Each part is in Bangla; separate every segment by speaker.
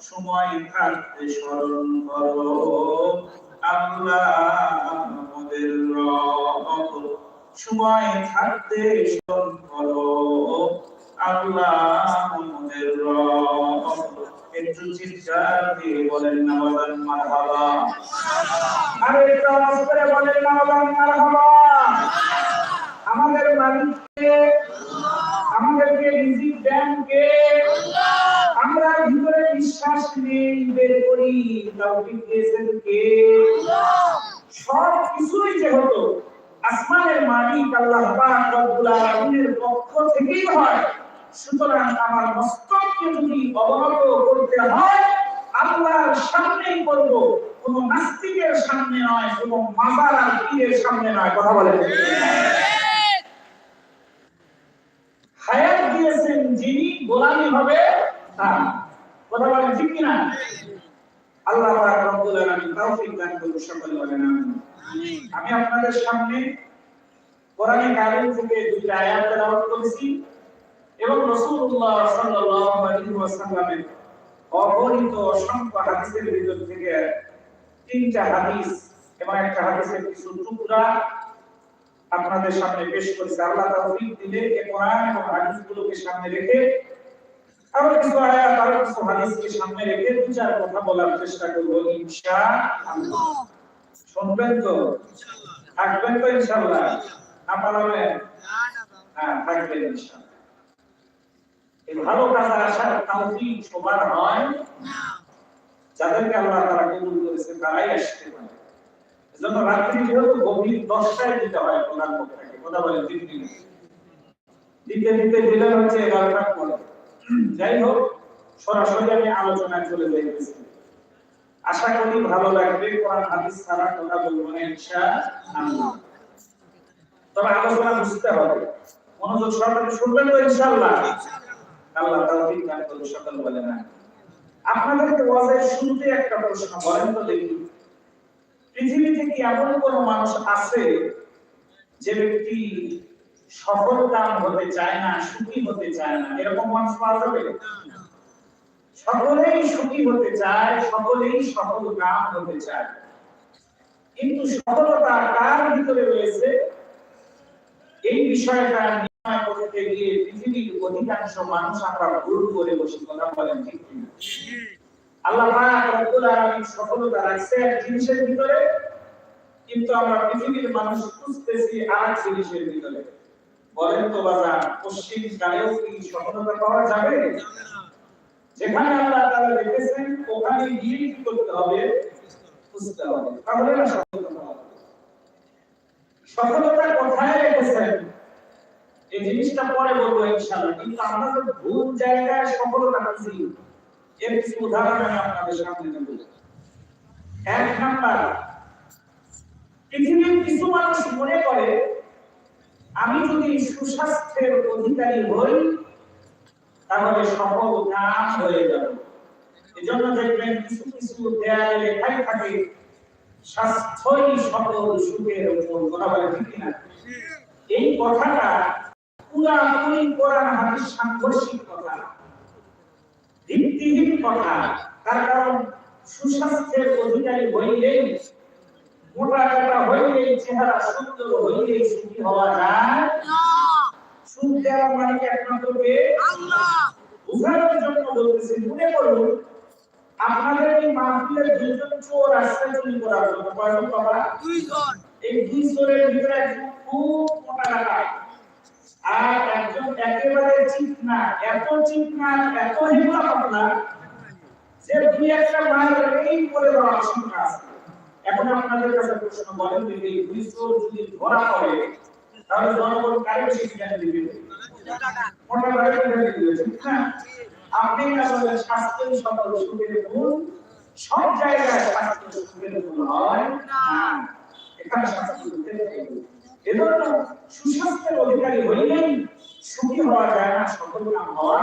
Speaker 1: সময় থাকতে স্মরণ করো। আল্লাহ আমাদের সময় থাকতে স্মরণ করো। আল্লাহ একটু চিৎকার দিয়ে বলেন না বলেন মারহাবা। আরে বলেন না বলেন মারহাবা। মালিক আল্লাহ পাক রব্বুল আলামিনের পক্ষ থেকেই হয়। সুতরাং আমার মস্তককে যদি অবনত করতে হয়, আল্লাহর সামনেই করব। কোন নাস্তিকের সামনে নয় মাজার আর পীরের সামনে নয়। কথা হায়াত দিয়েছেন যিনি, গোলামি হবে তার। কথা ঠিক কিনা? আল্লাহ রব্বুল আলামিন দান করুন বলেন আমি আপনাদের সামনে কোরআনে কারিম থেকে দুটি আয়াত তেলাওয়াত করেছি এবং রাসূলুল্লাহ সাল্লাল্লাহু আলাইহি ওয়াসাল্লামের অগণিত অসংখ্য হাদিসের ভিতর থেকে তিনটা হাদিস এবং একটা হাদিসের কিছু টুকরা আপনাদের সামনে পেশ করেছে। আল্লাহ তৌফিক দিলে এই কোরআন এবং হাদিসগুলোকে সামনে রেখে আরও কিছু আয়াত আরও কিছু হাদিসকে সামনে রেখে দু চার কথা বলার চেষ্টা করব ইনশাআল্লাহ। শুনবেন তো? থাকবেন তো ইনশাআল্লাহ। না পালাবেন হ্যাঁ ভালো কাজে আসার তৌফিক সবার হয়। যাদেরকে আল্লাহ তারা কবুল করেছে, তারাই আসতে পারে। এজন্য রাত্রি যেহেতু গভীর, দশটায় দিতে হয় প্রধান বক্তাকে। কথা বলেন দিন দিন দিতে দিতে দিলেন হচ্ছে এগারোটার পরে। যাই হোক, সরাসরি আমি আলোচনায় চলে যাইতেছি। আশা করি ভালো লাগবে, কোরআন, হাদিস ছাড়া কথা বলব না ইনশাআল্লাহ। তবে আলোচনা বুঝতে হবে। মনোযোগ সহকারে শুনবেন তো ইনশাআল্লাহ। আল্লাহ তাওফিক দান করুন সকল বলে না। আপনাদেরকে ওয়াজের শুরুতে একটা প্রশ্ন বলেন তো দেখি। পৃথিবীতে কি এমন কোন মানুষ আছে যে ব্যক্তি সফল হতে চায় না, সুখী হতে চায় না? এরকম মানুষ পাওয়া যাবে সকলেই সুখী হতে চায়, সকলেই সফল কাম হতে চায়। কিন্তু সফলতা কার ভিতরে রয়েছে? এই বিষয়টা নির্ণয় করতে গিয়ে পৃথিবীর অধিকাংশ মানুষ আমরা ভুল করে বসে কথা বলেন, ঠিক আল্লাহ রব্বুল আলামিন জিনিসের ভিতরে, কিন্তু আমরা পৃথিবীর মানুষ খুঁজতেছি আরেক জিনিসের ভিতরে। বলেন তো বাজার, পশ্চিম কি সফলতা পাওয়া যাবে? যেখানে আল্লাহ ওখানে গিয়ে কি করতে হবে? খুঁজতে হবে। তাহলে। সফলতা কোথায় এই জিনিসটা পরে বলব কিন্তু ভুল জায়গায় সফলতা এর কিছু উদাহরণ আমি আপনাদের সামনে এক নাম্বার, পৃথিবীর কিছু মানুষ মনে করে, আমি যদি সুস্বাস্থ্যের অধিকারী হই, তাহলে সফল হয়ে যাব। দেখবেন কিছু কিছু দেয়ালে লেখাই থাকে, স্বাস্থ্যই সকল সুখের ঠিক এই কথাটা পুরাপুরি কোরআন হাদিস সাংঘর্ষিক কথা। ভিত্তিহীন কথা। তার কারণ সুস্বাস্থ্যের অধিকারী হইলেই মোটা কাটা হইলেই চেহারা সুন্দর হইলেই সুখী হওয়া যায়। সুখ দেওয়া মানে কি একমাত্র কে? উদাহরণের জন্য বলতেছি মনে করুন আপনাদের এই মাহফিলের দুজন চোর আসছে চুরি করার জন্য কয়জন বাবা? এই দুই চোরের ভিতরে খুব মোটা কাটা আর একজন একেবারে চিকনা এত চিকনা এত হিমলা পাতলা যে দুই একটা মায়ের এই করে দেওয়ার আশঙ্কা এখন আপনাদের কাছে প্রশ্ন বলেন যে এই দুই চোর যদি ধরা পড়ে, তাহলে জনগণ কারে বেশি দিবে? মোটা জ্ঞান দিবে, ঠিক না? আপনি আসলে স্বাস্থ্যের সকল সুখের সব জায়গায় স্বাস্থ্য সুখের হয় না। এখানে সুখের এজন্য সুস্বাস্থ্যের অধিকারী হইলেই সুখী হওয়া যায় না সকল কাম হওয়া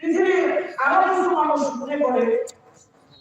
Speaker 1: পৃথিবীর আরও কিছু মানুষ মনে করে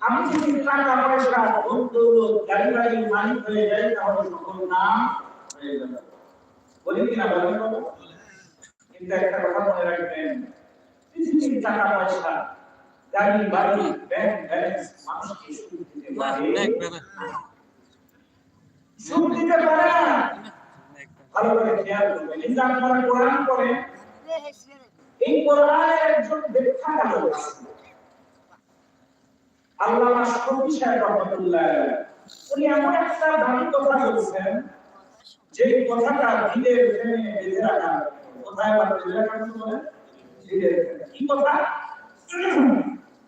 Speaker 1: আমি যদি টাকা পয়সা ধন দৌলত গাড়ি বাড়ি মালিক হয়ে যাই তাহলে সকল নাম হয়ে যাবে বলি কিনা বলেন? কিন্তু একটা কথা মনে রাখবেন পৃথিবীর টাকা পয়সা গাড়ি বাড়ি ব্যাংক ব্যালেন্স মানুষকে সুখ দিতে পারে সুখ দিতে পারে না ভালো করে খেয়াল করবেন। এই যে আপনারা কোরআন পড়েন এই কোরআনের একজন ব্যাখ্যা কারক আল্লামা শফি সাহেব রহমতুল্লাহ উনি এমন একটা দামি কথা বলছেন যে কথাটা বেঁধে রাখা কোথায় দিলের প্রেমে। কি কথা?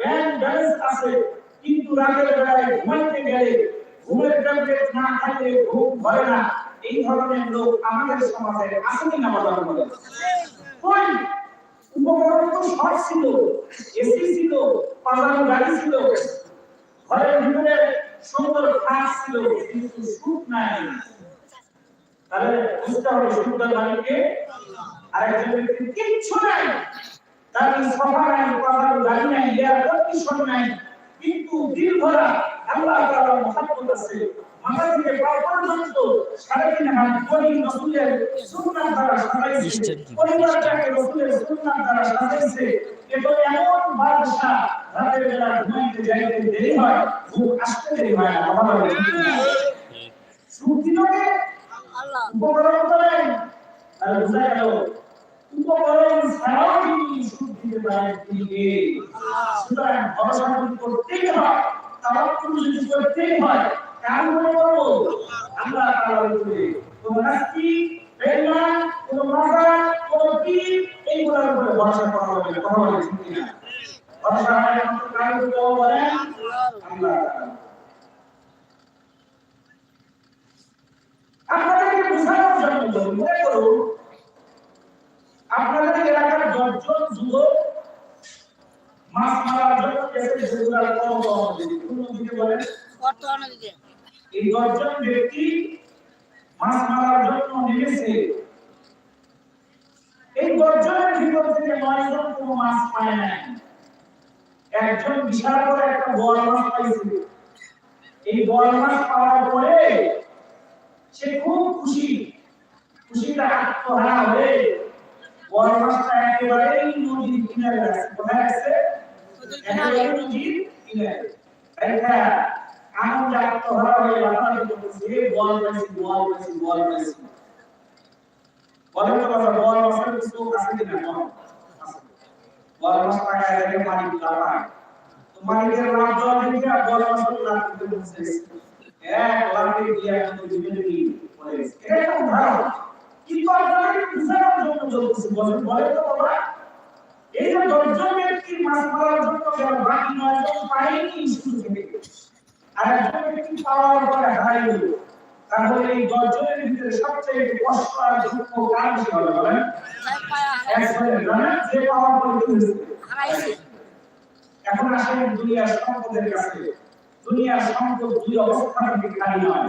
Speaker 1: ব্যাংক ব্যালেন্স আছে। কিন্তু রাতের বেলায় ঘুমাইতে গেলে ঘুমের ট্যাবলেট না খাইলে ঘুম ধরে না। এই ধরনের লোক আমাদের সমাজে আছে কিনা বলা কই উপকরণ তো সব ছিল, এসি ছিল পালানো গাড়ি ছিল। ঘরের ভিতরে সুন্দর খাট ছিল, কিন্তু সুখ নাই। তাহলে বুঝতে হবে সুন্দর মালিককে আর একজন ব্যক্তির কিচ্ছু নাই। তার সফা নাই পালানো গাড়ি নাই এয়ার কন্ডিশন নাই। কিন্তু দিল ভরা আল্লাহ তাআলা মহাব্বত আছে মাথা থেকে পা পর্যন্ত সাড়ে তিন হাত কোটি রসুলের সুন্নাত দ্বারা সাজাইছে পরিবারটাকে রসুলের সুন্নাত দ্বারা সাজাইছে। এবং এমন বাদশা রাতের বেলা ঘুমাইতে যাইতে দেরি হয় ঘুম আসতে দেরি হয় না কথা সুখ দিনকে উপকরণ করেন। আর বোঝা গেল উপকরণ ছাড়াও তিনি সুখ দিতে পারেন সুতরাং ভরসা করতেই হয় তাওয়াক্কুল যদি করতেই হয় কার উপরে করব আল্লাহ তাআলার উপরে কোন নাস্তি বেঈমান কোন মাজার কোন পীর এইগুলোর উপরে ভরসা করা হবে না কথা বলে ঠিক কিনা ভরসা হয় একমাত্র কার উপরে বলেন আল্লাহ আপনাদেরকে বোঝানোর জন্য মনে করুন আপনাদের এলাকার দশজন যুবক মাছ মারার জন্য গেছে কোন দিকে বলেন এই দশজন ব্যক্তি মাছ মারার জন্য নেমেছে। এই দশজনের ভিতর থেকে নয়জন কোনো মাছ পায় নাই। একজন বিশাল করে একটা বড় মাছ পাইছে। এই বড় মাছ পাওয়ার পরে সে খুব খুশি। খুশিটা আত্মহারা হয়ে মাছটা একেবারেই নদীর কিনারে কোথায় আছে একেবারে নদীর কিনারে এটা আনন্দ আত্মহারা হয়ে লাফালাফি করতেছে বল পাইছি বল পাইছি বল পাইছি বলেন তো বল মাছের কিছু আছে কিনা বল বল পায় এর মালিক লাফায় তো মালিকের দেখে বল লাভ করতে বসে এক লাফে দিয়ে কিন্তু জীবনে কি করে এটা একটা উদাহরণ কিন্তু আপনাকে তাহলে এই দশজনের ভিতরে সবচেয়ে কষ্ট আর দুঃখ কার বলেন? যে পাওয়ার এখন আসেন দুনিয়ার সম্পদের কাছে। দুনিয়ার সম্পদ দুই অবস্থা থেকে খালি নয়।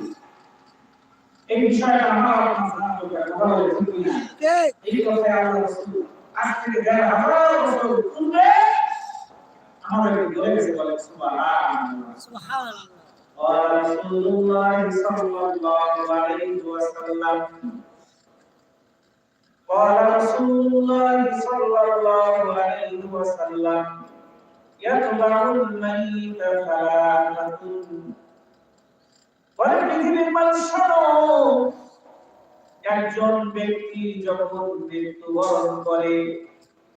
Speaker 1: বিষয়টা আমার আপনার জানা দরকার কথা বলে ঠিক না এই কথায় আল্লাহ রাসূল আজ থেকে দেড় হাজার বছর পূর্বে আমাদেরকে বলে গেছে বলে সুবহানাল্লাহ قال رسول الله صلى الله عليه وسلم قال رسول الله صلى الله عليه وسلم يتبع الميت ثلاثة পৃথিবীর একজন ব্যক্তি যখন মৃত্যুবরণ করে